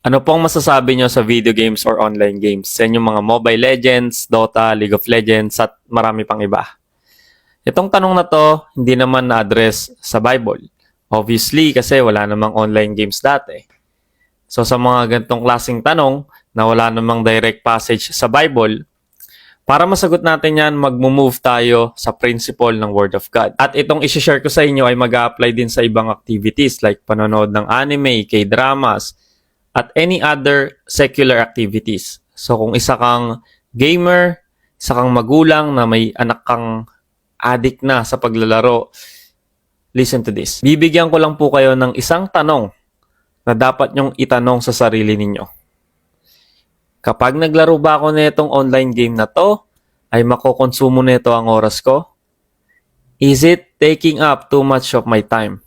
Ano pong masasabi nyo sa video games or online games? Sa inyong mga Mobile Legends, Dota, League of Legends, at marami pang iba. Itong tanong na to, hindi naman na-address sa Bible. Obviously, kasi wala namang online games dati. So sa mga gantong klaseng tanong na wala namang direct passage sa Bible, para masagot natin yan, mag-move tayo sa principle ng Word of God. At itong isi-share ko sa inyo ay mag apply din sa ibang activities like panonood ng anime, K-dramas, at any other secular activities. So kung isa kang gamer, isa kang magulang na may anak kang addict na sa paglalaro, listen to this. Bibigyan ko lang po kayo ng isang tanong na dapat nyong itanong sa sarili ninyo. Kapag naglaro ba ako nitong online game na to, ay makokonsumo nito ang oras ko? Is it taking up too much of my time?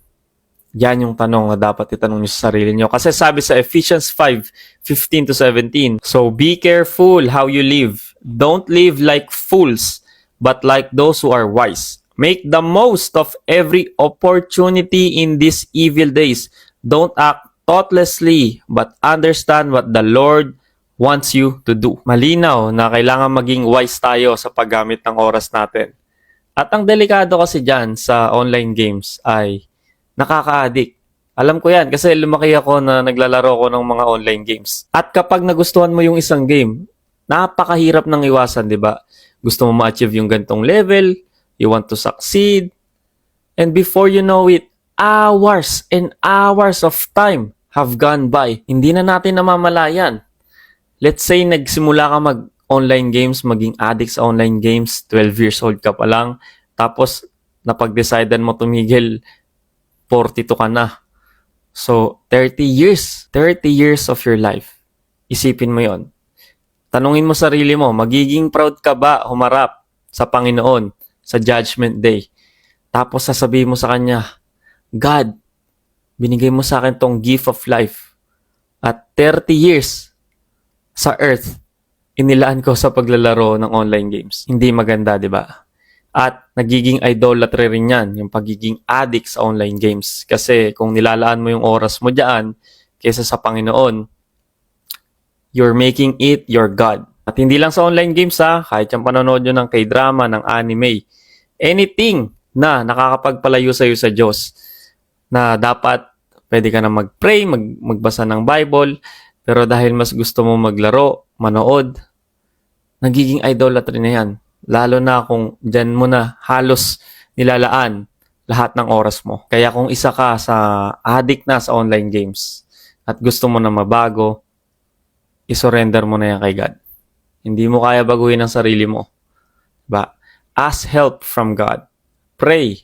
Yan yung tanong na dapat itanong nyo sa sarili nyo. Kasi sabi sa Ephesians 5, 15 to 17, So be careful how you live. Don't live like fools, but like those who are wise. Make the most of every opportunity in these evil days. Don't act thoughtlessly, but understand what the Lord wants you to do. Malinaw na kailangan maging wise tayo sa paggamit ng oras natin. At ang delikado kasi dyan sa online games ay nakaka-addict. Alam ko yan kasi lumaki ako na naglalaro ko ng mga online games. At kapag nagustuhan mo yung isang game, napakahirap nang iwasan, di ba? Gusto mo ma-achieve yung gantong level, you want to succeed, and before you know it, hours and hours of time have gone by. Hindi na natin namamalayan. Let's say nagsimula ka mag-online games, maging addict sa online games, 12 years old ka pa lang, tapos napag-decidean mo tumigil 42 ka na. So, 30 years. 30 years of your life. Isipin mo yon. Tanungin mo sarili mo, magiging proud ka ba humarap sa Panginoon sa Judgment Day? Tapos sasabihin mo sa Kanya, God, binigay mo sa akin tong gift of life. At 30 years sa earth, inilaan ko sa paglalaro ng online games. Hindi maganda, di ba? At nagiging idolatry rin yan, yung pagiging addict sa online games. Kasi kung nilalaan mo yung oras mo dyan, kesa sa Panginoon, you're making it your God. At hindi lang sa online games ha, kahit yung panonood nyo ng k-drama, ng anime, anything na nakakapagpalayo sa iyo sa Diyos, na dapat pwede ka na mag-pray, mag magbasa ng Bible, pero dahil mas gusto mo maglaro, manood, nagiging idolatry na yan. Lalo na kung dyan mo na halos nilalaan lahat ng oras mo. Kaya kung isa ka sa addict na sa online games at gusto mo na mabago, isurrender mo na yan kay God. Hindi mo kaya baguhin ang sarili mo. Ba? Ask help from God. Pray.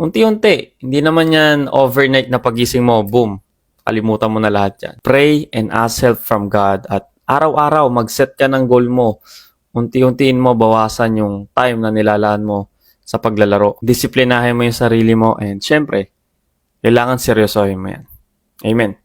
Unti-unti. Hindi naman yan overnight na pagising mo, boom. Kalimutan mo na lahat yan. Pray and ask help from God at araw-araw mag-set ka ng goal mo unti-untiin mo bawasan yung time na nilalaan mo sa paglalaro. Disiplinahin mo yung sarili mo and syempre, kailangan seryosohin mo yan. Amen.